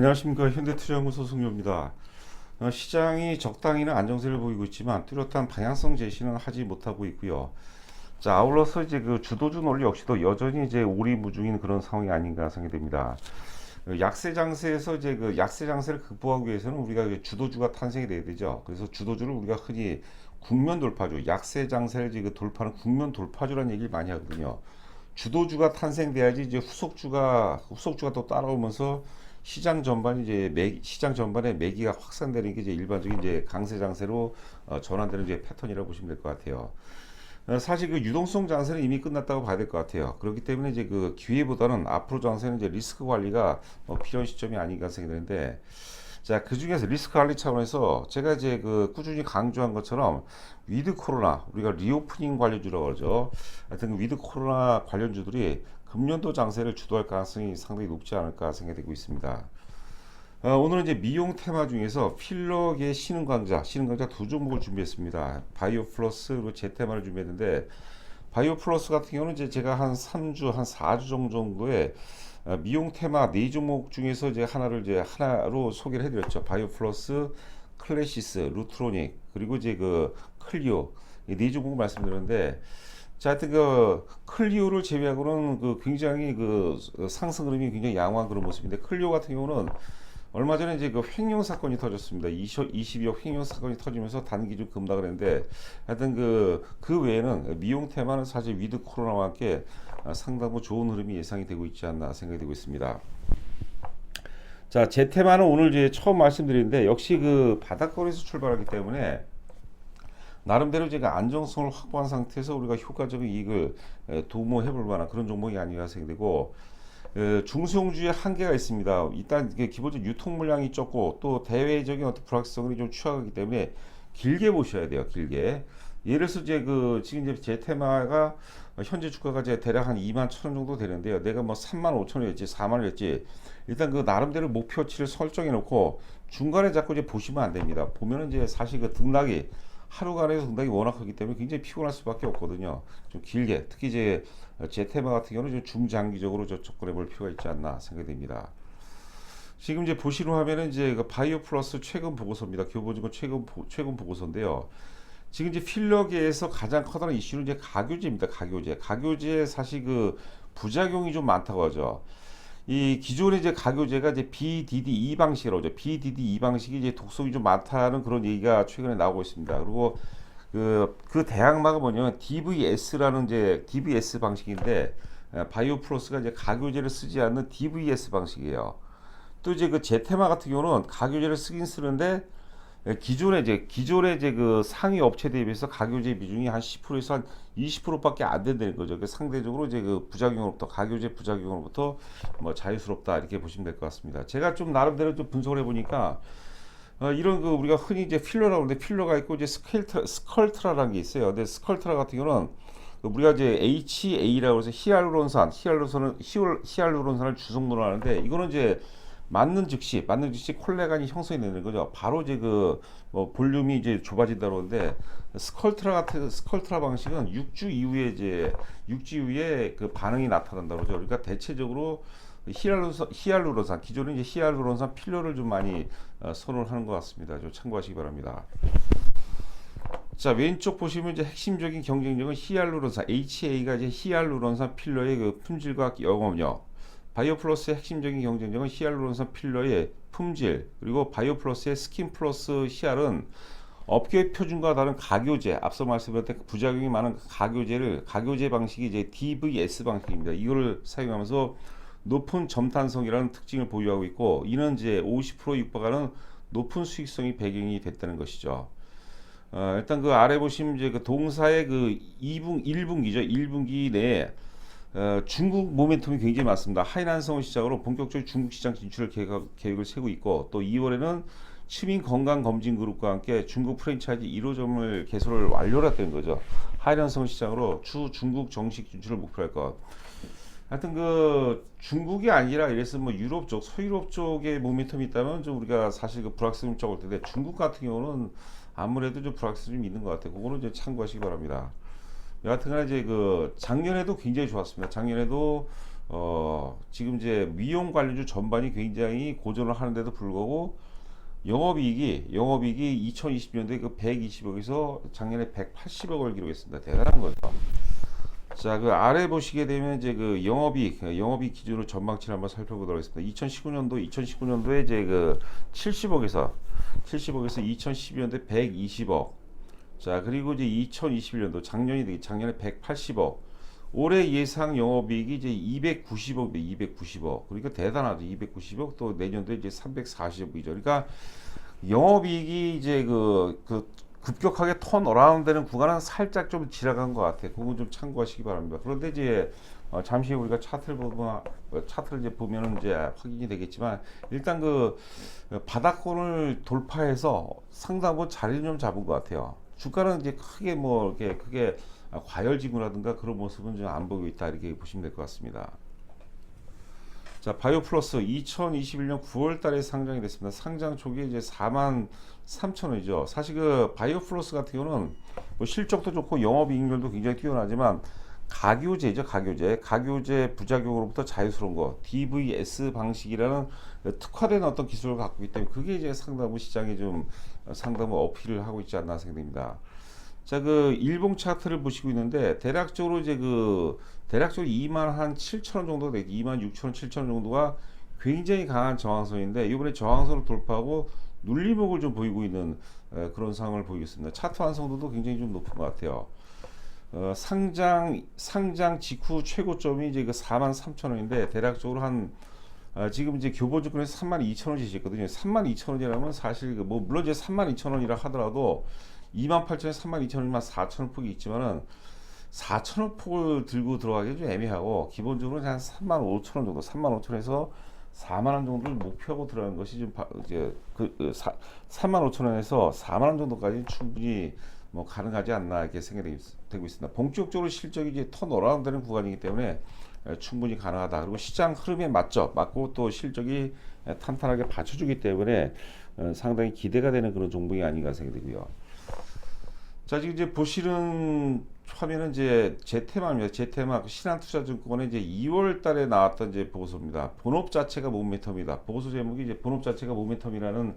안녕하십니까 현대투자연구소 송료입니다. 어, 시장이 적당히는 안정세를 보이고 있지만 뚜렷한 방향성 제시는 하지 못하고 있고요. 자 아울러서 이제 그 주도주 논리 역시도 여전히 이제 오리무중인 그런 상황이 아닌가 생각됩니다. 어, 약세 장세에서 이제 그 약세 장세를 극복하기 위해서는 우리가 주도주가 탄생이 돼야 되죠. 그래서 주도주를 우리가 흔히 국면 돌파주, 약세 장세를 이제 그 돌파는 국면 돌파주라는 얘기를 많이 하거든요. 주도주가 탄생돼야지 이제 후속주가 후속주가 또 따라오면서 시장 전반이 이제 매, 시장 전반에 매기가 확산되는 게 이제 일반적인 이제 강세 장세로 어, 전환되는 이제 패턴이라고 보시면 될 것 같아요. 어, 사실 그 유동성 장세는 이미 끝났다고 봐야 될 것 같아요. 그렇기 때문에 이제 그 기회보다는 앞으로 장세는 이제 리스크 관리가 어, 필요한 시점이 아닌가 생각되는데 자, 그 중에서 리스크 관리 차원에서 제가 이제 그 꾸준히 강조한 것처럼 위드 코로나, 우리가 리오프닝 관련주라고 그러죠. 하여튼 그 위드 코로나 관련주들이 금년도 장세를 주도할 가능성이 상당히 높지 않을까 생각되고 있습니다. 어, 오늘은 이제 미용 테마 중에서 필러계 신흥 강자, 신흥 강자 두 종목을 준비했습니다. 바이오 플러스 그리고 제 테마를 준비했는데 바이오 플러스 같은 경우는 이제 제가 한 3주, 한 4주 정도의 어, 미용 테마 네 종목 중에서 이제 하나를 이제 하나로 소개를 해드렸죠. 바이오 플러스, 클래시스, 루트로닉 그리고 이제 그 클리오 이 네 종목 말씀드렸는데 자, 하여튼 그 클리오를 제외하고는 그 굉장히 그 상승 흐름이 굉장히 양호한 그런 모습인데 클리오 같은 경우는 얼마 전에 이제 그 횡령 사건이 터졌습니다. 20, 22억 횡령 사건이 터지면서 단기 좀 급락을 했는데 하여튼 그, 그 외에는 미용 테마는 사실 위드 코로나와 함께 상당히 좋은 흐름이 예상이 되고 있지 않나 생각이 되고 있습니다. 자, 제 테마는 오늘 이제 처음 말씀드리는데 역시 그 바닥거리에서 출발하기 때문에 나름대로 제가 안정성을 확보한 상태에서 우리가 효과적인 이익을 에, 도모해 볼 만한 그런 종목이 아닌가 생각되고 에, 중소형주의 한계가 있습니다. 일단 기본적으로 유통 물량이 적고 또 대외적인 어떤 불확실성이 좀 추가하기 때문에 길게 보셔야 돼요. 길게. 예를 들어서 이제 그 지금 이제 제 테마가 현재 주가가 이제 대략 한 2만 천 원 정도 되는데요. 내가 뭐 3만 5천 원이었지, 4만 원이었지. 일단 그 나름대로 목표치를 설정해 놓고 중간에 자꾸 이제 보시면 안 됩니다. 보면은 이제 사실 그 등락이 하루간의 등락이 워낙 크기 때문에 굉장히 피곤할 수밖에 없거든요. 좀 길게 특히 이제 제 테마 같은 경우는 좀 중장기적으로 저 접근해 볼 필요가 있지 않나 생각이 됩니다. 지금 이제 보시는 화면은 이제 그 바이오 플러스 최근 보고서입니다. 교보증권 최근 보, 최근 보고서인데요. 지금 이제 필러계에서 가장 커다란 이슈는 이제 가교제입니다. 가교제. 가교제 사실 그 부작용이 좀 많다고 하죠. 이 기존의 이제 가교제가 이제 BDD2 방식이라고 하죠. BDD2 방식이 이제 독성이 좀 많다는 그런 얘기가 최근에 나오고 있습니다. 그리고 그, 그 대항마가 뭐냐면 DVS라는 이제 DVS 방식인데 에, 바이오 플러스가 이제 가교제를 쓰지 않는 DVS 방식이에요. 또 이제 그 제테마 같은 경우는 가교제를 쓰긴 쓰는데 예, 기존에 이제 기존의 이제 그 상위 업체 대비해서 가교제 비중이 한 10%에서 한 20%밖에 안 된다는 거죠. 그 상대적으로 이제 그 부작용으로부터 가교제 부작용으로부터 뭐 자유스럽다 이렇게 보시면 될 것 같습니다. 제가 좀 나름대로 좀 분석을 해보니까 어, 이런 그 우리가 흔히 이제 필러라고 하는데 필러가 있고 이제 스켈트라, 스컬트라라는 게 있어요. 근데 스컬트라 같은 경우는 그 우리가 이제 HA라고 해서 히알루론산, 히알루론산을 히알, 히알루론산을 주성분을 하는데 이거는 이제 맞는 즉시 맞는 즉시 콜레간이 형성이 되는 거죠. 바로 이제 그 뭐 볼륨이 이제 좁아진다 그러는데 스컬트라 같은 스컬트라 방식은 6주 이후에 이제 6주 이후에 그 반응이 나타난다 그러죠. 그러니까 대체적으로 히알루론산, 히알루론산 기존은 이제 히알루론산 필러를 좀 많이 어, 선호를 하는 것 같습니다. 좀 참고하시기 바랍니다. 자 왼쪽 보시면 이제 핵심적인 경쟁력은 히알루론산 HA가 이제 히알루론산 필러의 그 품질과 영업력 바이오 플러스의 핵심적인 경쟁력은 히알루론산 필러의 품질 그리고 바이오 플러스의 스킨 플러스 히알은 업계 표준과 다른 가교제 앞서 말씀드렸던 부작용이 많은 가교제를 가교제 방식이 이제 DVS 방식입니다. 이거를 사용하면서 높은 점탄성이라는 특징을 보유하고 있고 이는 이제 50% 육박하는 높은 수익성이 배경이 됐다는 것이죠. 어, 일단 그 아래 보시면 이제 그 동사의 그 2분 1분기죠. 1분기 내에 어, 중국 모멘텀이 굉장히 많습니다. 하이난성을 시작으로 본격적인 중국 시장 진출 계획, 계획을 세우고 있고 또 2월에는 시민 건강 검진 그룹과 함께 중국 프랜차이즈 1호점을 개설을 완료했다는 거죠. 하이난성 시장으로 주 중국 정식 진출을 목표로 할 것. 하여튼 그 중국이 아니라 이래서 뭐 유럽 쪽, 서유럽 쪽에 모멘텀이 있다면 좀 우리가 사실 그 불확실성이 적을 텐데 중국 같은 경우는 아무래도 좀 불확실성이 좀 있는 것 같아요. 그거는 이제 참고하시기 바랍니다. 여하튼간에 이제 그 작년에도 굉장히 좋았습니다. 작년에도 어, 지금 이제 미용 관련주 전반이 굉장히 고전을 하는데도 불구하고 영업이익이 영업이익이 2020년도에 그 120억에서 작년에 180억을 기록했습니다. 대단한 거죠. 자, 그 아래 보시게 되면 이제 그 영업이익, 영업이익 기준으로 전망치를 한번 살펴보도록 하겠습니다. 2019년도, 2019년도에 이제 그 70억에서 70억에서 2012년도에 120억. 자, 그리고 이제 2021년도 작년이 되게 작년에 180억. 올해 예상 영업이익이 이제 290억, 290억. 그러니까 대단하죠. 290억 또 내년도에 이제 340억이죠. 그러니까 영업이익이 이제 그, 그 급격하게 턴 어라운드 되는 구간은 살짝 좀 지나간 것 같아요. 그건 좀 참고하시기 바랍니다. 그런데 이제 어, 잠시 우리가 차트를 보면 어, 차트를 이제 보면은 이제 확인이 되겠지만 일단 그 어, 바닥권을 돌파해서 상당 부분 자리를 좀 잡은 것 같아요. 주가는 이제 크게 뭐 이렇게 크게 과열지구라든가 그런 모습은 좀 안 보이고 있다 이렇게 보시면 될 것 같습니다. 자, 바이오플러스 2021년 9월 달에 상장이 됐습니다. 상장 초기에 이제 4만 3천 원이죠. 사실 그 바이오플러스 같은 경우는 뭐 실적도 좋고 영업이익률도 굉장히 뛰어나지만 가교제죠, 가교제. 가교제 부작용으로부터 자유스러운 거, DVS 방식이라는 특화된 어떤 기술을 갖고 있기 때문에 그게 이제 상당부 시장에 좀 상당부 어필을 하고 있지 않나 생각됩니다. 자, 그 일봉 차트를 보시고 있는데 대략적으로 이제 그 대략적으로 2만 한 7천 원 정도 돼, 2만 6천 원, 7천 원 정도가 굉장히 강한 저항선인데 이번에 저항선을 돌파하고 눌림목을 좀 보이고 있는 에, 그런 상황을 보이겠습니다. 차트 완성도도 굉장히 좀 높은 것 같아요. 어, 상장 상장 직후 최고점이 이제 그 4만 3천 원인데 대략적으로 한 아, 지금 이제 교보 주권에서 3만 2천 원씩 있거든요. 3만 2천 원이라면 사실 그뭐 물론 이제 3만 2천 원이라 하더라도 2만 8천에 3만 2천 원이면 4천 원 폭이 있지만은 4천 원 폭을 들고 들어가기 좀 애매하고 기본적으로 한 3만 5천 원 정도, 3만 5천 원에서 4만 원 정도를 목표하고 들어가는 것이 좀 바, 이제 그, 그 사, 3만 5천 원에서 4만 원 정도까지 충분히 뭐 가능하지 않나 이렇게 생각이 되고 있습니다. 본격적으로 실적이 이제 턴 어라운드되는 구간이기 때문에 에, 충분히 가능하다. 그리고 시장 흐름에 맞죠. 맞고 또 실적이 에, 탄탄하게 받쳐주기 때문에 어, 상당히 기대가 되는 그런 종목이 아닌가 생각이 되고요. 자 지금 이제 보시는 화면은 이제 제테마입니다. 제테마 신한투자증권의 이제 2월 달에 나왔던 이제 보고서입니다. 본업 자체가 모멘텀이다. 보고서 제목이 이제 본업 자체가 모멘텀이라는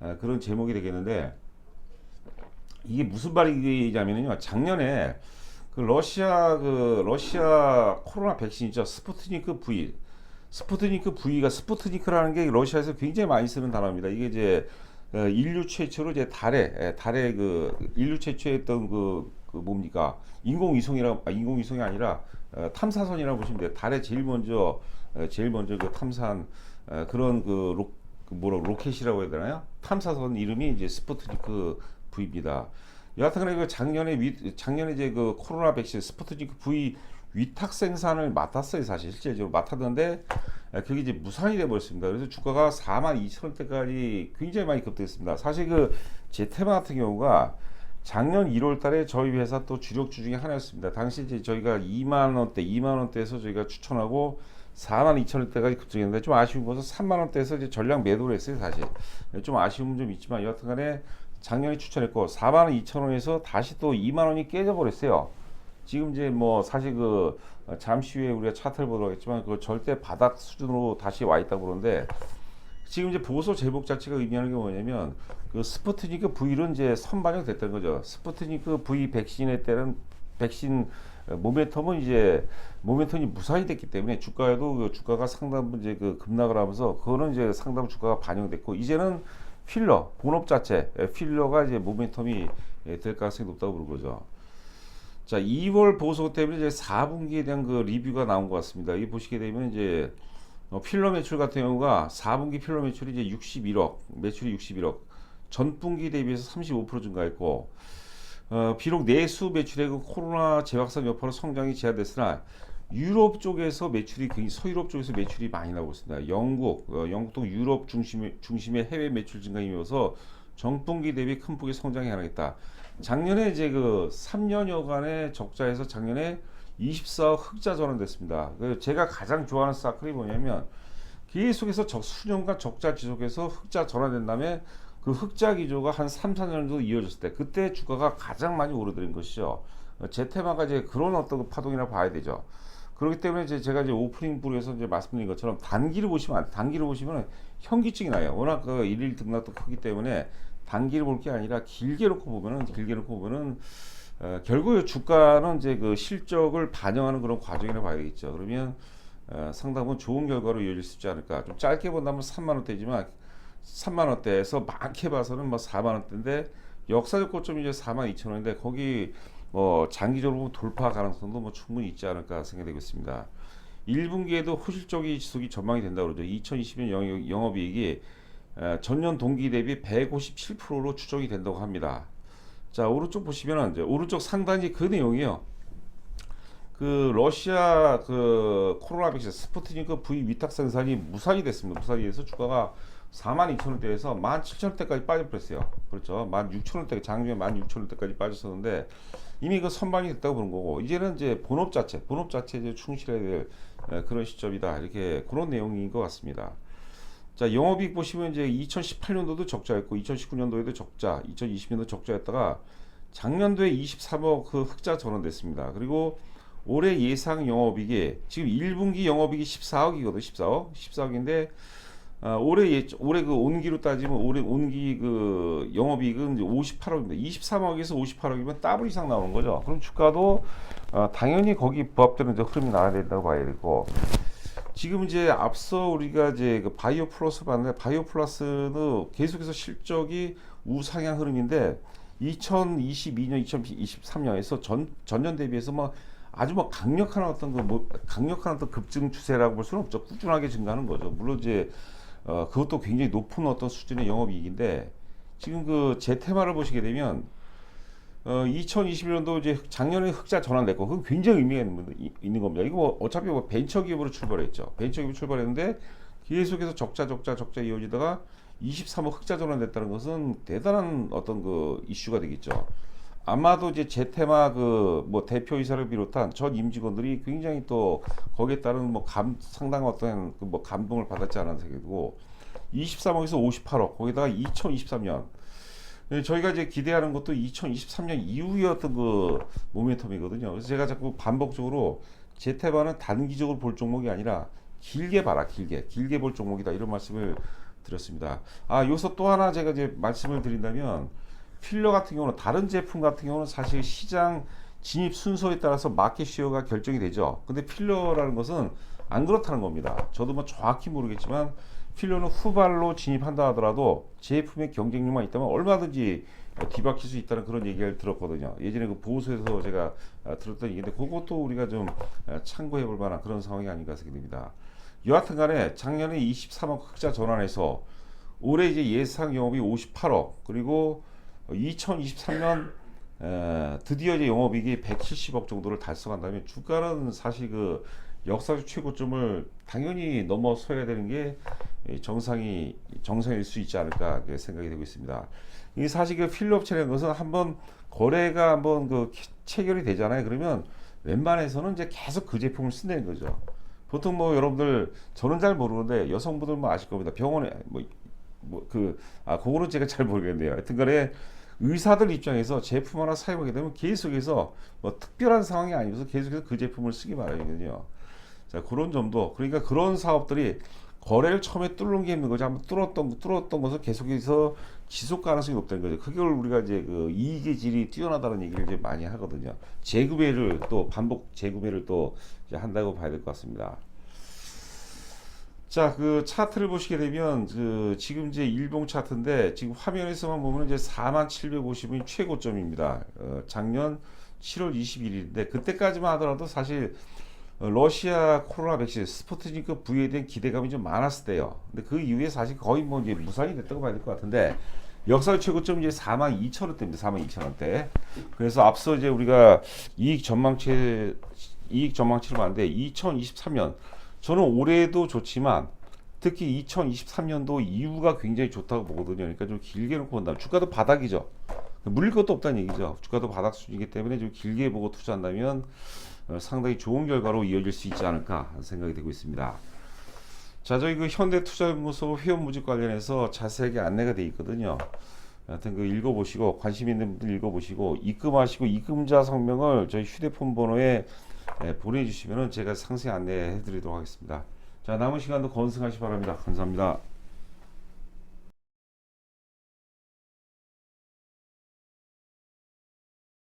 아, 그런 제목이 되겠는데 이게 무슨 말이냐면요. 작년에 그 러시아 그 러시아 코로나 백신 있죠. 스푸트니크 V. 스푸트니크 V가 스푸트니크라는 게 러시아에서 굉장히 많이 쓰는 단어입니다. 이게 이제 어, 인류 최초로 이제 달에 에, 달에 그 인류 최초에 했던 그, 그 뭡니까 인공위성이라 아, 인공위성이 아니라 어, 탐사선이라고 보시면 돼요. 달에 제일 먼저 어, 제일 먼저 그 탐사한 어, 그런 그 로, 그 뭐라 로켓이라고 해야 되나요? 탐사선 이름이 이제 스푸트니크 V입니다. 여하튼간에 그 작년에 위, 작년에 이제 그 코로나 백신 스푸트니크 V 위탁 생산을 맡았어요 사실 실제적으로 맡았는데 에, 그게 이제 무산이 돼 버렸습니다. 그래서 주가가 4만 2천 원대까지 굉장히 많이 급등했습니다. 사실 그 제 테마 같은 경우가 작년 1월 달에 저희 회사 또 주력주 중에 하나였습니다. 당시 이제 저희가 2만 원대, 2만 원대에서 저희가 추천하고 4만 2천 원대까지 급등했는데 좀 아쉬운 것은 3만 원대에서 이제 전량 매도를 했어요, 사실. 좀 아쉬움은 좀 있지만 여하튼 간에 작년에 추천했고 4만 2천 원에서 다시 또 2만 원이 깨져 버렸어요. 지금 이제 뭐 사실 그 잠시 후에 우리가 차트를 보도록 하겠지만 그 절대 바닥 수준으로 다시 와 있다고 그러는데 지금 이제 보고서 제목 자체가 의미하는 게 뭐냐면 그 스푸트니크 V로 이제 선반영 됐다는 거죠. 스푸트니크 V 백신에 따른 백신 모멘텀은 이제 모멘텀이 무산이 됐기 때문에 주가에도 그 주가가 상당 이제 그 급락을 하면서 그거는 이제 상당 주가가 반영됐고 이제는 필러 본업 자체 필러가 이제 모멘텀이 될 가능성이 높다고 보는 거죠. 자, 2월 보고서 때문에 이제 4분기에 대한 그 리뷰가 나온 것 같습니다. 이 보시게 되면 이제 어, 필러 매출 같은 경우가 4분기 필러 매출이 이제 61억, 매출이 61억, 전분기 대비해서 35% 증가했고, 어, 비록 내수 매출의 그 코로나 재확산 여파로 성장이 제한됐으나 유럽 쪽에서 매출이 굉장히 서유럽 쪽에서 매출이 많이 나오고 있습니다. 영국, 어, 영국도 유럽 중심의 중심의 해외 매출 증가이면서 전분기 대비 큰 폭의 성장이 가능했다. 작년에 이제 그 3년여간의 적자에서 작년에 24억 흑자 전환됐습니다. 그 제가 가장 좋아하는 사클이 뭐냐면 계속해서 적 수년간 적자 지속해서 흑자 전환된 다음에 그 흑자 기조가 한 3, 4년 정도 이어졌을 때 그때 주가가 가장 많이 오르드는 것이죠. 제 테마가 이제 그런 어떤 그 파동이라 봐야 되죠. 그렇기 때문에 이제 제가 이제 오프닝 부에서 이제 말씀드린 것처럼 단기를 보시면 안- 단기를 보시면 현기증이 나요. 워낙 그 일일 등락도 크기 때문에 단기를 볼 게 아니라 길게 놓고 보면은 길게 놓고 보면은 어, 결국 주가는 이제 그 실적을 반영하는 그런 과정이라 봐야 되겠죠. 그러면 어, 상당히 좋은 결과로 이어질 수 있지 않을까. 좀 짧게 본다면 3만 원대지만 3만 원대에서 많게 봐서는 뭐 4만 원대인데 역사적 고점이 이제 4만 2천 원인데 거기 뭐 장기적으로 돌파 가능성도 뭐 충분히 있지 않을까 생각되고 있습니다. 1분기에도 호실적인 지속이 전망이 된다고 그러죠. 2020년 영업, 영업이익이 에, 전년 동기 대비 157%로 추정이 된다고 합니다. 자 오른쪽 보시면은 이제 오른쪽 상단이 그 내용이에요. 그 러시아 그 코로나 백신 스푸트니크 V 위탁 생산이 무산이 됐습니다. 무산이 돼서 주가가 4만 2천 원대에서 1만 7천 원대까지 빠져버렸어요. 그렇죠. 1만 6천 원대 작년에 1만 6천 원대까지 빠졌었는데 이미 그 선반이 됐다고 보는 거고 이제는 이제 본업 자체, 본업 자체에 이제 충실해야 될 에, 그런 시점이다. 이렇게 그런 내용인 것 같습니다. 자, 영업이익 보시면 이제 2018년도도 적자였고 2019년도에도 적자, 2020년도 적자였다가 작년도에 23억 그 흑자 전환됐습니다. 그리고 올해 예상 영업이익이 지금 1분기 영업이익이 14억이거든, 14억, 14억인데 아, 올해 예, 올해 그 온기로 따지면 올해 온기 그 영업이익은 이제 58억입니다. 23억에서 58억이면 더블 이상 나오는 거죠. 그럼 주가도 어, 당연히 거기 부합되는 이제 흐름이 나와야 된다고 봐야 되고 지금 이제 앞서 우리가 이제 그 바이오 플러스 봤는데 바이오 플러스는 계속해서 실적이 우상향 흐름인데 2022년, 2023년에서 전 전년 대비해서 뭐 아주 뭐 강력한 어떤 그 뭐 강력한 어떤 급증 추세라고 볼 수는 없죠. 꾸준하게 증가하는 거죠. 물론 이제 어 그것도 굉장히 높은 어떤 수준의 영업이익인데 지금 그 제 테마를 보시게 되면 어 2021년도 이제 작년에 흑자 전환됐고 그건 굉장히 의미가 있는, 겁니다. 이거 뭐 어차피 뭐 벤처 기업으로 출발했죠. 벤처 기업 출발했는데 계속해서 적자 적자 적자 이어지다가 23억 흑자 전환됐다는 것은 대단한 어떤 그 이슈가 되겠죠. 아마도 이제 제테마 그 뭐 대표이사를 비롯한 전 임직원들이 굉장히 또 거기에 따른 뭐 감 상당한 어떤 그 뭐 감동을 받았지 않은 생각이고 23억에서 58억 거기다가 2023년 예, 저희가 이제 기대하는 것도 2023년 이후의 어떤 그 모멘텀이거든요. 그래서 제가 자꾸 반복적으로 제테마는 단기적으로 볼 종목이 아니라 길게 봐라 길게 길게 볼 종목이다 이런 말씀을 드렸습니다. 아 여기서 또 하나 제가 이제 말씀을 드린다면 필러 같은 경우는 다른 제품 같은 경우는 사실 시장 진입 순서에 따라서 마켓 시어가 결정이 되죠. 근데 필러라는 것은 안 그렇다는 겁니다. 저도 뭐 정확히 모르겠지만 필러는 후발로 진입한다 하더라도 제품의 경쟁력만 있다면 얼마든지 뒤바뀔 수 있다는 그런 얘기를 들었거든요. 예전에 그 보호소에서 제가 아, 들었던 얘기인데 그것도 우리가 좀 아, 참고해 볼 만한 그런 상황이 아닌가 생각됩니다. 여하튼 간에 작년에 23억 흑자 전환해서 올해 이제 예상 영업이 58억 그리고 2023년 에, 드디어 이제 영업이익이 170억 정도를 달성한다면 주가는 사실 그 역사적 최고점을 당연히 넘어서야 되는 게이 정상이 정상일 수 있지 않을까 생각이 되고 있습니다. 이 사실 그 필로업체라는 것은 한번 거래가 한번 그 체결이 되잖아요. 그러면 웬만해서는 이제 계속 그 제품을 쓴다는 거죠. 보통 뭐 여러분들 저는 잘 모르는데 여성분들 뭐 아실 겁니다. 병원에 뭐 뭐 그 아 그거는 제가 잘 모르겠네요. 하여튼간에 의사들 입장에서 제품 하나 사용하게 되면 계속해서 뭐 특별한 상황이 아니어서 계속해서 그 제품을 쓰기 마련이거든요. 자 그런 점도 그러니까 그런 사업들이 거래를 처음에 뚫는 게 있는 거죠. 한번 뚫었던 뚫었던 것을 계속해서 지속 가능성이 높다는 거죠. 그걸 우리가 이제 그 이익의 질이 뛰어나다는 얘기를 이제 많이 하거든요. 재구매를 또 반복 재구매를 또 한다고 봐야 될 것 같습니다. 자, 그 차트를 보시게 되면 그 지금 이제 일봉 차트인데 지금 화면에서만 보면 이제 4750이 최고점입니다. 어, 작년 7월 21일인데 그때까지만 하더라도 사실 어, 러시아 코로나 백신 스푸트니크 V에 대한 기대감이 좀 많았을 때요. 근데 그 이후에 사실 거의 뭐 이제 무산이 됐다고 봐야 될 것 같은데 역사 최고점 이제 4만 2천 원대입니다. 4만 2천 원대. 그래서 앞서 이제 우리가 이익 전망치 이익 전망치를 봤는데 2023년 저는 올해도 좋지만 특히 2023년도 이후가 굉장히 좋다고 보거든요. 그러니까 좀 길게 놓고 본다면 주가도 바닥이죠. 물릴 것도 없다는 얘기죠. 주가도 바닥 수준이기 때문에 좀 길게 보고 투자한다면 어, 상당히 좋은 결과로 이어질 수 있지 않을까 생각이 되고 있습니다. 자, 저희 그 현대투자연구소 회원무직 관련해서 자세하게 안내가 돼 있거든요. 하여튼 그 읽어보시고 관심 있는 분들 읽어보시고 입금하시고 입금자 성명을 저희 휴대폰 번호에 예, 보내주시면은 제가 상세히 안내해 드리도록 하겠습니다. 자, 남은 시간도 건승하시 기 바랍니다. 감사합니다.